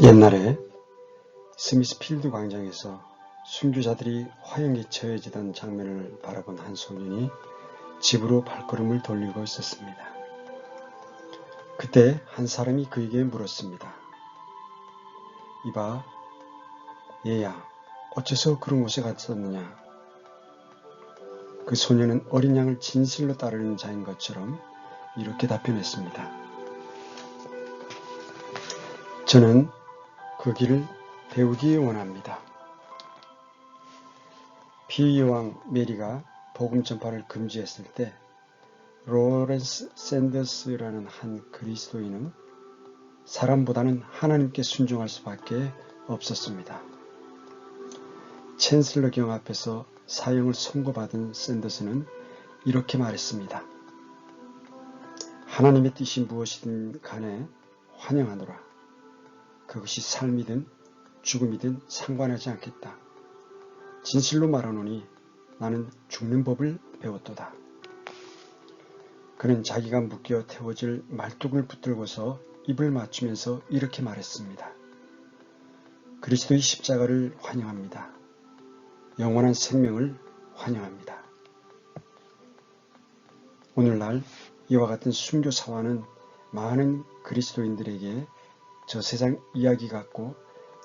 옛날에 스미스필드 광장에서 순교자들이 화형에 처해지던 장면을 바라본 한 소년이 집으로 발걸음을 돌리고 있었습니다. 그때 한 사람이 그에게 물었습니다. 이봐, 얘야, 어째서 그런 곳에 갔었느냐? 그 소년은 어린 양을 진실로 따르는 자인 것처럼 이렇게 답변했습니다. 저는 그 길을 배우기 원합니다. 피의왕 메리가 복음 전파를 금지했을 때 로렌스 샌더스라는 한 그리스도인은 사람보다는 하나님께 순종할 수밖에 없었습니다. 챈슬러 경 앞에서 사형을 선고받은 샌더스는 이렇게 말했습니다. 하나님의 뜻이 무엇이든 간에 환영하노라. 그것이 삶이든 죽음이든 상관하지 않겠다. 진실로 말하노니 나는 죽는 법을 배웠도다. 그는 자기가 묶여 태워질 말뚝을 붙들고서 입을 맞추면서 이렇게 말했습니다. 그리스도의 십자가를 환영합니다. 영원한 생명을 환영합니다. 오늘날 이와 같은 순교사와는 많은 그리스도인들에게 저 세상 이야기 같고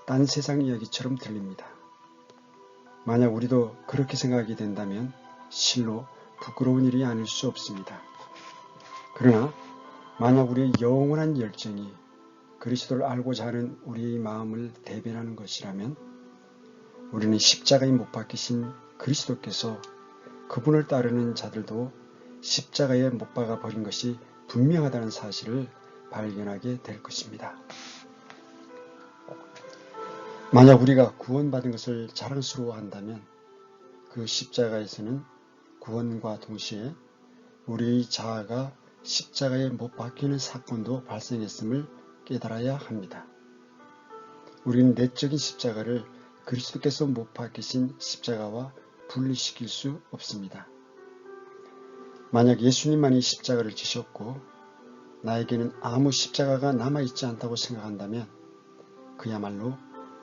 딴 세상 이야기처럼 들립니다. 만약 우리도 그렇게 생각이 된다면 실로 부끄러운 일이 아닐 수 없습니다. 그러나 만약 우리의 영원한 열정이 그리스도를 알고자 하는 우리의 마음을 대변하는 것이라면 우리는 십자가에 못 박히신 그리스도께서 그분을 따르는 자들도 십자가에 못 박아 버린 것이 분명하다는 사실을 발견하게 될 것입니다. 만약 우리가 구원받은 것을 자랑스러워한다면 그 십자가에서는 구원과 동시에 우리의 자아가 십자가에 못 박히는 사건도 발생했음을 깨달아야 합니다. 우리는 내적인 십자가를 그리스도께서 못 박히신 십자가와 분리시킬 수 없습니다. 만약 예수님만이 십자가를 지셨고 나에게는 아무 십자가가 남아있지 않다고 생각한다면 그야말로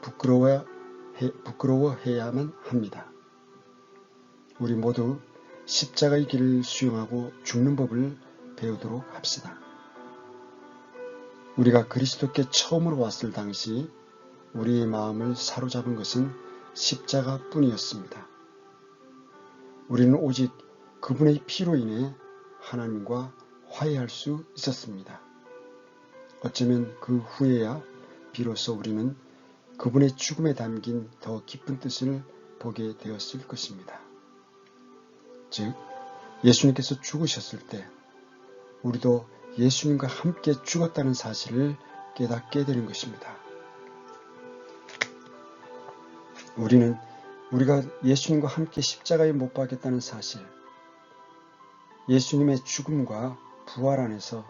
부끄러워해, 부끄러워해야만 합니다. 우리 모두 십자가의 길을 수용하고 죽는 법을 배우도록 합시다. 우리가 그리스도께 처음으로 왔을 당시 우리의 마음을 사로잡은 것은 십자가 뿐이었습니다. 우리는 오직 그분의 피로 인해 하나님과 화해할 수 있었습니다. 어쩌면 그 후에야 비로소 우리는 그분의 죽음에 담긴 더 깊은 뜻을 보게 되었을 것입니다. 즉, 예수님께서 죽으셨을 때 우리도 예수님과 함께 죽었다는 사실을 깨닫게 되는 것입니다. 우리는 우리가 예수님과 함께 십자가에 못 박겠다는 사실, 예수님의 죽음과 부활 안에서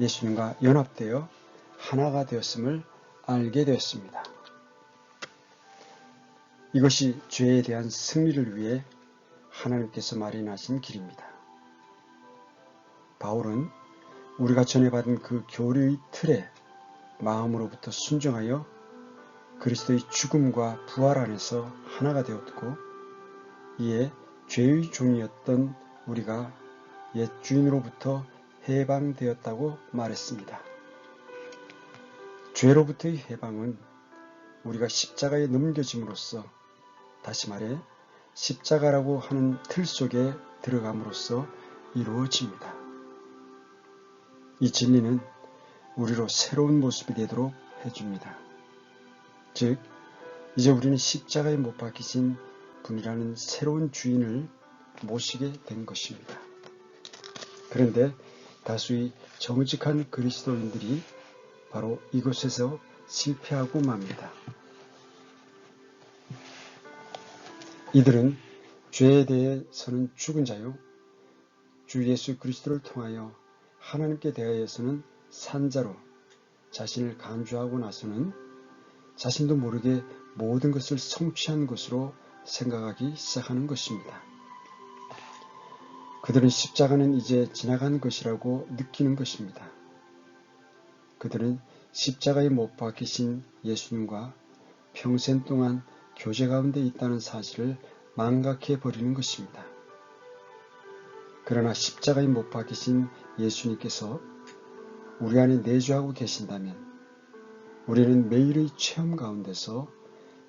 예수님과 연합되어 하나가 되었음을 알게 되었습니다. 이것이 죄에 대한 승리를 위해 하나님께서 마련하신 길입니다. 바울은 우리가 전해받은 그 교류의 틀에 마음으로부터 순종하여 그리스도의 죽음과 부활 안에서 하나가 되었고 이에 죄의 종이었던 우리가 옛 주인으로부터 해방되었다고 말했습니다. 죄로부터의 해방은 우리가 십자가에 넘겨짐으로써 다시 말해 십자가라고 하는 틀 속에 들어감으로써 이루어집니다. 이 진리는 우리로 새로운 모습이 되도록 해줍니다. 즉, 이제 우리는 십자가에 못 박히신 분이라는 새로운 주인을 모시게 된 것입니다. 그런데 다수의 정직한 그리스도인들이 바로 이곳에서 실패하고 맙니다. 이들은 죄에 대해서는 죽은 자요. 주 예수 그리스도를 통하여 하나님께 대하여서는 산자로 자신을 간주하고 나서는 자신도 모르게 모든 것을 성취한 것으로 생각하기 시작하는 것입니다. 그들은 십자가는 이제 지나간 것이라고 느끼는 것입니다. 그들은 십자가에 못 박히신 예수님과 평생 동안 교제 가운데 있다는 사실을 망각해 버리는 것입니다. 그러나 십자가에 못 박히신 예수님께서 우리 안에 내주하고 계신다면 우리는 매일의 체험 가운데서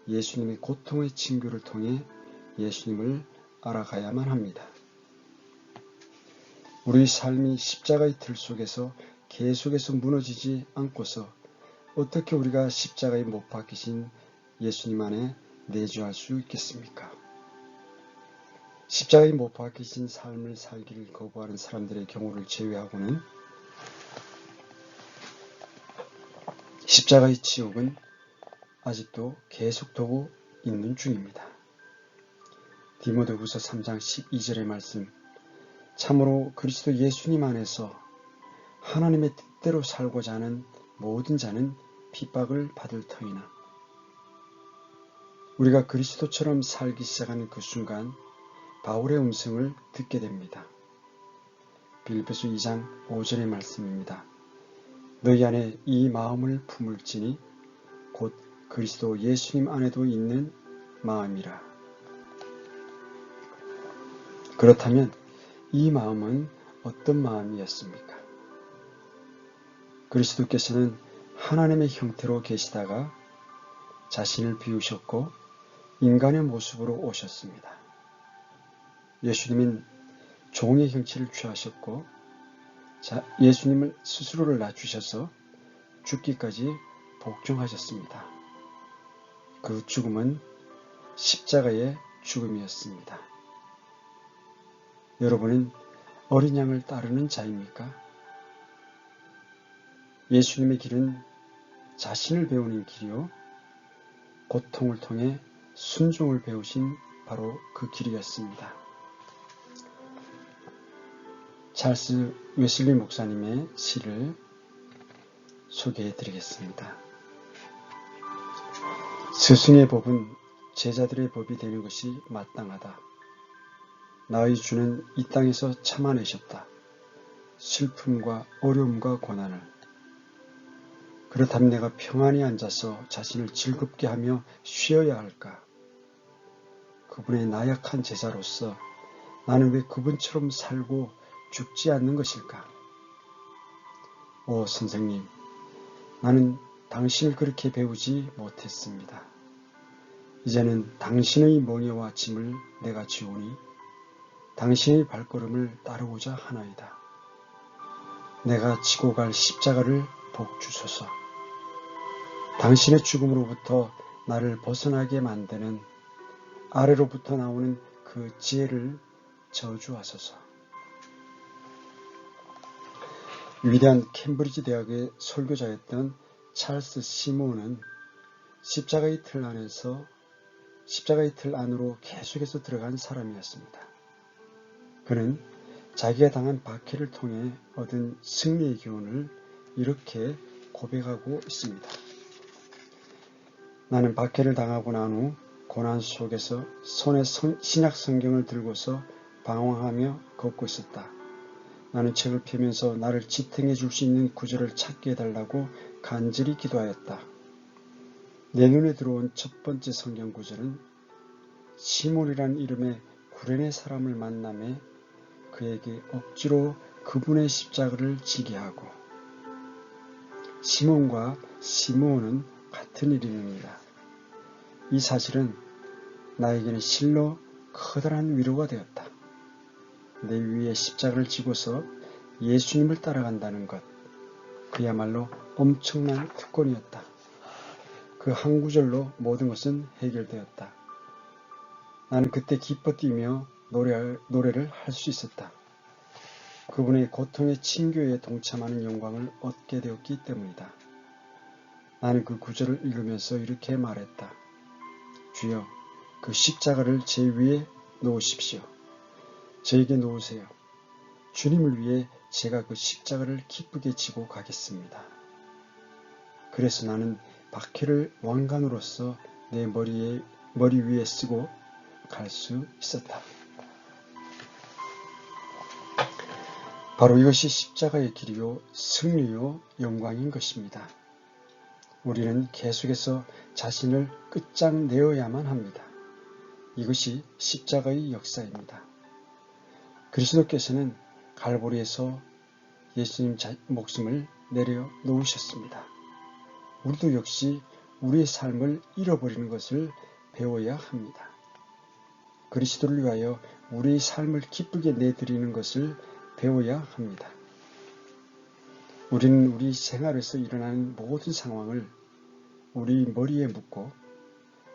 예수님의 고통의 징교를 통해 예수님을 알아가야만 합니다. 우리 삶이 십자가의 틀 속에서 계속해서 무너지지 않고서 어떻게 우리가 십자가에 못 박히신 예수님 안에 내주할 수 있겠습니까? 십자가에 못 박히신 삶을 살기를 거부하는 사람들의 경우를 제외하고는 십자가의 지옥은 아직도 계속되고 있는 중입니다. 디모데후서 3장 12절의 말씀 참으로 그리스도 예수님 안에서 하나님의 뜻대로 살고자 하는 모든 자는 핍박을 받을 터이나 우리가 그리스도처럼 살기 시작하는 그 순간 바울의 음성을 듣게 됩니다. 빌립보서 2장 5절의 말씀입니다. 너희 안에 이 마음을 품을지니 곧 그리스도 예수님 안에도 있는 마음이라. 그렇다면 이 마음은 어떤 마음이었습니까? 그리스도께서는 하나님의 형태로 계시다가 자신을 비우셨고 인간의 모습으로 오셨습니다. 예수님은 종의 형체를 취하셨고 예수님을 스스로를 낮추셔서 죽기까지 복종하셨습니다. 그 죽음은 십자가의 죽음이었습니다. 여러분은 어린 양을 따르는 자입니까? 예수님의 길은 자신을 배우는 길이요. 고통을 통해 순종을 배우신 바로 그 길이었습니다. 찰스 웨슬리 목사님의 시를 소개해 드리겠습니다. 스승의 법은 제자들의 법이 되는 것이 마땅하다. 나의 주는 이 땅에서 참아내셨다. 슬픔과 어려움과 고난을. 그렇다면 내가 평안히 앉아서 자신을 즐겁게 하며 쉬어야 할까? 그분의 나약한 제자로서 나는 왜 그분처럼 살고 죽지 않는 것일까? 오 선생님, 나는 당신을 그렇게 배우지 못했습니다. 이제는 당신의 멍에와 짐을 내가 지우니 당신의 발걸음을 따르고자 하나이다. 내가 지고 갈 십자가를 복주소서. 당신의 죽음으로부터 나를 벗어나게 만드는 아래로부터 나오는 그 지혜를 저주하소서. 위대한 캠브리지 대학의 설교자였던 찰스 시몬은 십자가의 틀 안에서 십자가의 틀 안으로 계속해서 들어간 사람이었습니다. 그는 자기가 당한 박해를 통해 얻은 승리의 교훈을 이렇게 고백하고 있습니다. 나는 박해를 당하고 난 후 고난 속에서 손에 신약 성경을 들고서 방황하며 걷고 있었다. 나는 책을 펴면서 나를 지탱해 줄 수 있는 구절을 찾게 해달라고 간절히 기도하였다. 내 눈에 들어온 첫 번째 성경 구절은 시몬이란 이름의 구레네 사람을 만남에 그에게 억지로 그분의 십자가를 지게 하고 시몬과 시몬은 같은 이름입니다. 이 사실은 나에게는 실로 커다란 위로가 되었다. 내 위에 십자가를 지고서 예수님을 따라간다는 것, 그야말로 엄청난 특권이었다. 그 한 구절로 모든 것은 해결되었다. 나는 그때 기뻐 뛰며 노래, 노래를 할 수 있었다. 그분의 고통의 친교에 동참하는 영광을 얻게 되었기 때문이다. 나는 그 구절을 읽으면서 이렇게 말했다. 주여, 그 십자가를 제 위에 놓으십시오. 저에게 놓으세요. 주님을 위해 제가 그 십자가를 기쁘게 지고 가겠습니다. 그래서 나는 박해를 왕관으로서 내 머리에, 머리 위에 쓰고 갈 수 있었다. 바로 이것이 십자가의 길이요, 승리요, 영광인 것입니다. 우리는 계속해서 자신을 끝장내어야만 합니다. 이것이 십자가의 역사입니다. 그리스도께서는 갈보리에서 예수님 목숨을 내려 놓으셨습니다. 우리도 역시 우리의 삶을 잃어버리는 것을 배워야 합니다. 그리스도를 위하여 우리의 삶을 기쁘게 내드리는 것을 배워야 합니다. 우리는 우리 생활에서 일어나는 모든 상황을 우리 머리에 묻고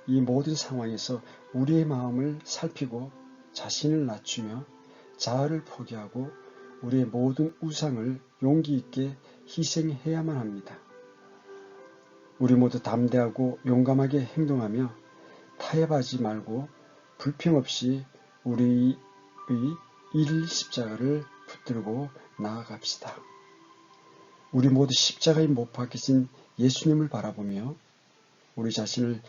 이 모든 상황에서 우리의 마음을 살피고 자신을 낮추며 자아를 포기하고 우리의 모든 우상을 용기 있게 희생해야만 합니다. 우리 모두 담대하고 용감하게 행동하며 타협하지 말고 불평 없이 우리의 일 십자가를 붙들고 나아갑시다. 우리 모두 십자가에 못 박히신 예수님을 바라보며 우리 자신을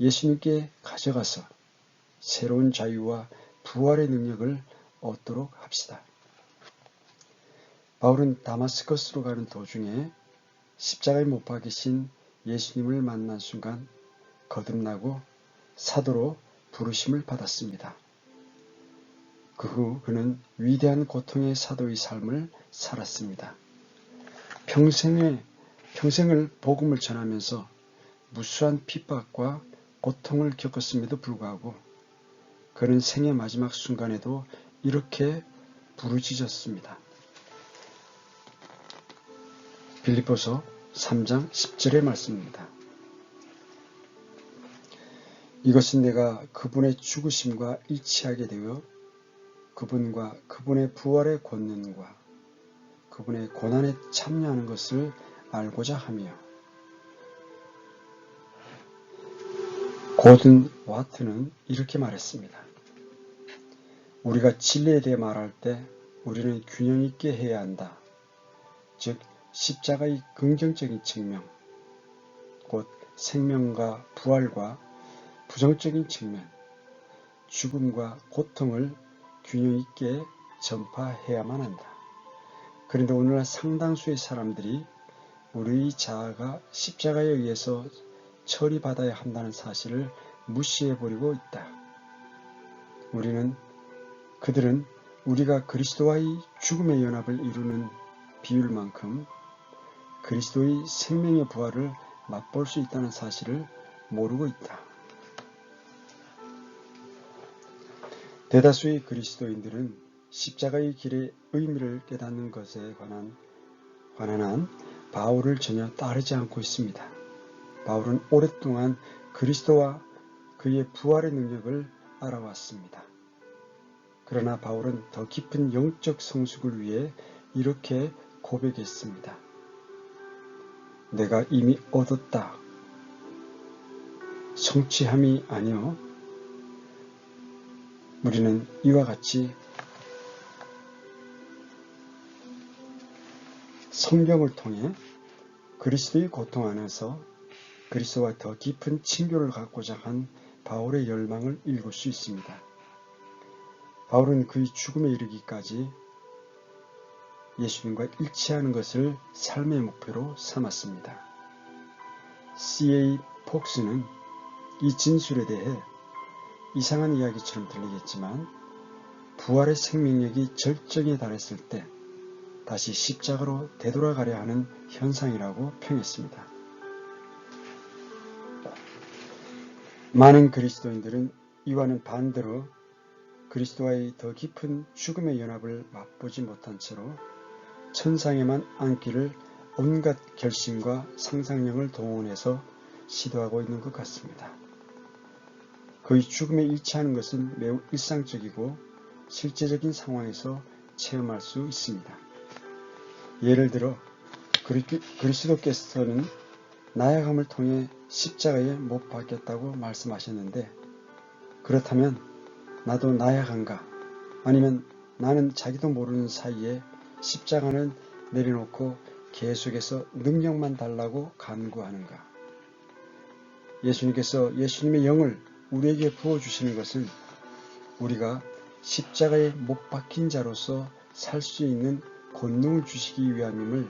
예수님께 가져가서 새로운 자유와 부활의 능력을 얻도록 합시다. 바울은 다마스커스로 가는 도중에 십자가에 못 박이신 예수님을 만난 순간 거듭나고 사도로 부르심을 받았습니다. 그 후 그는 위대한 고통의 사도의 삶을 살았습니다. 평생에, 평생을 복음을 전하면서 무수한 핍박과 고통을 겪었음에도 불구하고 그는 생의 마지막 순간에도 이렇게 부르짖었습니다. 빌리포서 3장 10절의 말씀입니다. 이것은 내가 그분의 죽으심과 일치하게 되어 그분과 그분의 부활의 권능과 그분의 고난에 참여하는 것을 알고자 하며 고든 와트는 이렇게 말했습니다. 우리가 진리에 대해 말할 때 우리는 균형 있게 해야 한다. 즉 십자가의 긍정적인 측면, 곧 생명과 부활과 부정적인 측면, 죽음과 고통을 균형 있게 전파해야만 한다. 그런데 오늘날 상당수의 사람들이 우리의 자아가 십자가에 의해서 처리받아야 한다는 사실을 무시해버리고 있다. 우리는 그들은 우리가 그리스도와의 죽음의 연합을 이루는 비율만큼 그리스도의 생명의 부활을 맛볼 수 있다는 사실을 모르고 있다. 대다수의 그리스도인들은 십자가의 길의 의미를 깨닫는 것에 관한 관한 한 바울을 전혀 따르지 않고 있습니다. 바울은 오랫동안 그리스도와 그의 부활의 능력을 알아왔습니다. 그러나 바울은 더 깊은 영적 성숙을 위해 이렇게 고백했습니다. 내가 이미 얻었다. 성취함이 아니요. 우리는 이와 같이 성경을 통해 그리스도의 고통 안에서 그리스도와 더 깊은 친교를 갖고자 한 바울의 열망을 읽을 수 있습니다. 바울은 그의 죽음에 이르기까지 예수님과 일치하는 것을 삶의 목표로 삼았습니다. C.A. 폭스는 이 진술에 대해 이상한 이야기처럼 들리겠지만 부활의 생명력이 절정에 달했을 때 다시 십자가로 되돌아가려 하는 현상이라고 평했습니다. 많은 그리스도인들은 이와는 반대로 그리스도와의 더 깊은 죽음의 연합을 맛보지 못한 채로 천상에만 앉기를 온갖 결심과 상상력을 동원해서 시도하고 있는 것 같습니다. 그의 죽음에 일치하는 것은 매우 일상적이고 실제적인 상황에서 체험할 수 있습니다. 예를 들어 그리스도께서는 나약함을 통해 십자가에 못 박혔다고 말씀하셨는데 그렇다면 나도 나약한가? 아니면 나는 자기도 모르는 사이에 십자가는 내려놓고 계속해서 능력만 달라고 간구하는가? 예수님께서 예수님의 영을 우리에게 부어주시는 것은 우리가 십자가에 못 박힌 자로서 살 수 있는 권능을 주시기 위함임을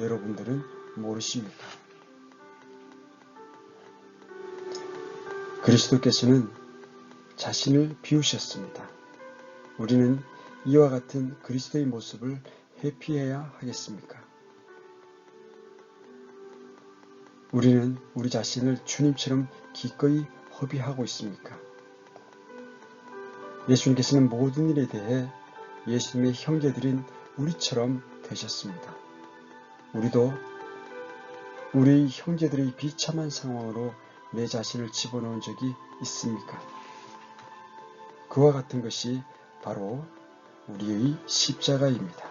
여러분들은 모르십니까? 그리스도께서는 자신을 비우셨습니다. 우리는 이와 같은 그리스도의 모습을 회피해야 하겠습니까? 우리는 우리 자신을 주님처럼 기꺼이 허비하고 있습니까? 예수님께서는 모든 일에 대해 예수님의 형제들인 우리처럼 되셨습니다. 우리도 우리 형제들의 비참한 상황으로 내 자신을 집어넣은 적이 있습니까? 그와 같은 것이 바로 우리의 십자가입니다.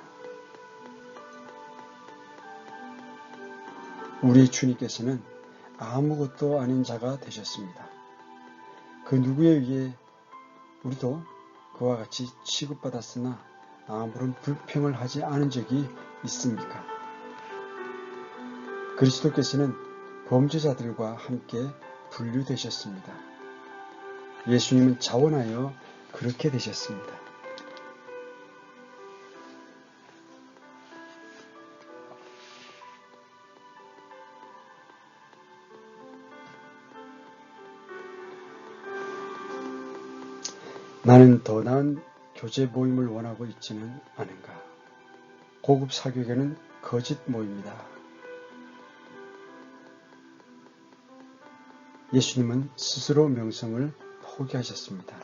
우리 주님께서는 아무것도 아닌 자가 되셨습니다. 그 누구에 의해 우리도 그와 같이 취급받았으나 아무런 불평을 하지 않은 적이 있습니까? 그리스도께서는 범죄자들과 함께 분류되셨습니다. 예수님은 자원하여 그렇게 되셨습니다. 나는 더 나은 교제 모임을 원하고 있지는 않은가. 고급 사교계는 거짓 모임이다. 예수님은 스스로 명성을 포기하셨습니다.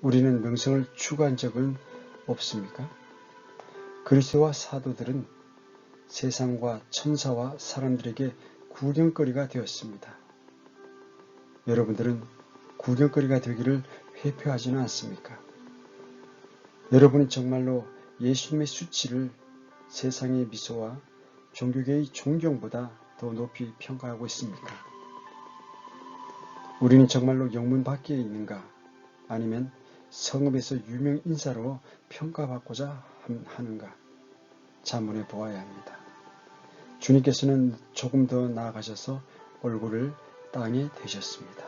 우리는 명성을 추구한 적은 없습니까? 그리스도와 사도들은 세상과 천사와 사람들에게 구경거리가 되었습니다. 여러분들은 구경거리가 되기를 회표하지는 않습니까? 여러분은 정말로 예수님의 수치를 세상의 미소와 종교계의 존경보다 더 높이 평가하고 있습니까? 우리는 정말로 영문 밖에 있는가? 아니면 성읍에서 유명 인사로 평가받고자 하는가? 자문해 보아야 합니다. 주님께서는 조금 더 나아가셔서 얼굴을 땅에 대셨습니다.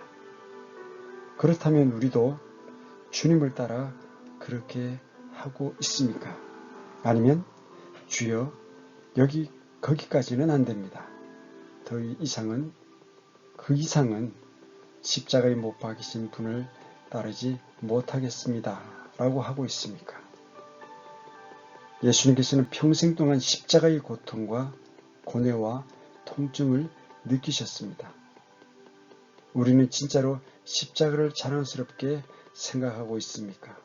그렇다면 우리도 주님을 따라 그렇게 하고 있습니까? 아니면 주여 여기 거기까지는 안 됩니다. 더 이상은 그 이상은 십자가에 못 박이신 분을 따르지 못하겠습니다. 라고 하고 있습니까? 예수님께서는 평생 동안 십자가의 고통과 고뇌와 통증을 느끼셨습니다. 우리는 진짜로 십자가를 자랑스럽게 생각하고 있습니까?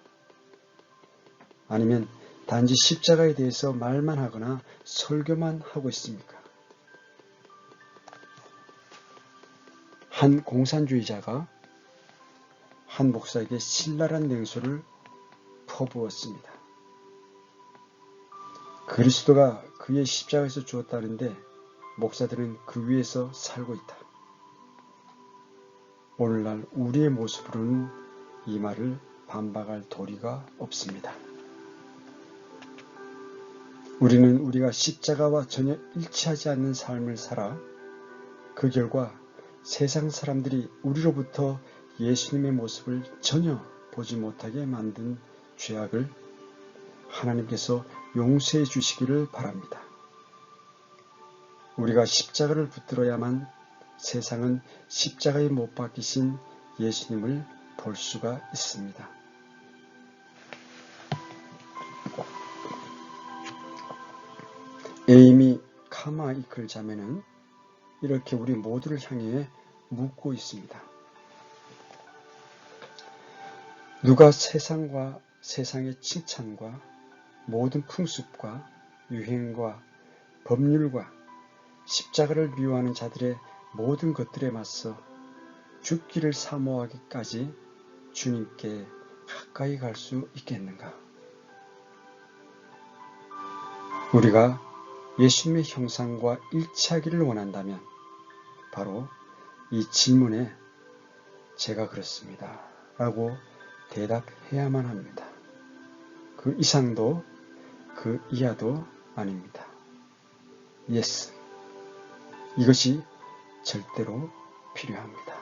아니면 단지 십자가에 대해서 말만 하거나 설교만 하고 있습니까? 한 공산주의자가 한 목사에게 신랄한 냉소를 퍼부었습니다. 그리스도가 그의 십자가에서 주었다는데 목사들은 그 위에서 살고 있다. 오늘날 우리의 모습으로는 이 말을 반박할 도리가 없습니다. 우리는 우리가 십자가와 전혀 일치하지 않는 삶을 살아 그 결과 세상 사람들이 우리로부터 예수님의 모습을 전혀 보지 못하게 만든 죄악을 하나님께서 용서해 주시기를 바랍니다. 우리가 십자가를 붙들어야만 세상은 십자가에 못 박히신 예수님을 볼 수가 있습니다. 에이미 카마 이클 자매는 이렇게 우리 모두를 향해 묻고 있습니다. 누가 세상과 세상의 칭찬과 모든 풍습과 유행과 법률과 십자가를 미워하는 자들의 모든 것들에 맞서 죽기를 사모하기까지 주님께 가까이 갈 수 있겠는가? 우리가 예수님의 형상과 일치하기를 원한다면 바로 이 질문에 제가 그렇습니다. 라고 대답해야만 합니다. 그 이상도 그 이하도 아닙니다. Yes. 이것이 절대로 필요합니다.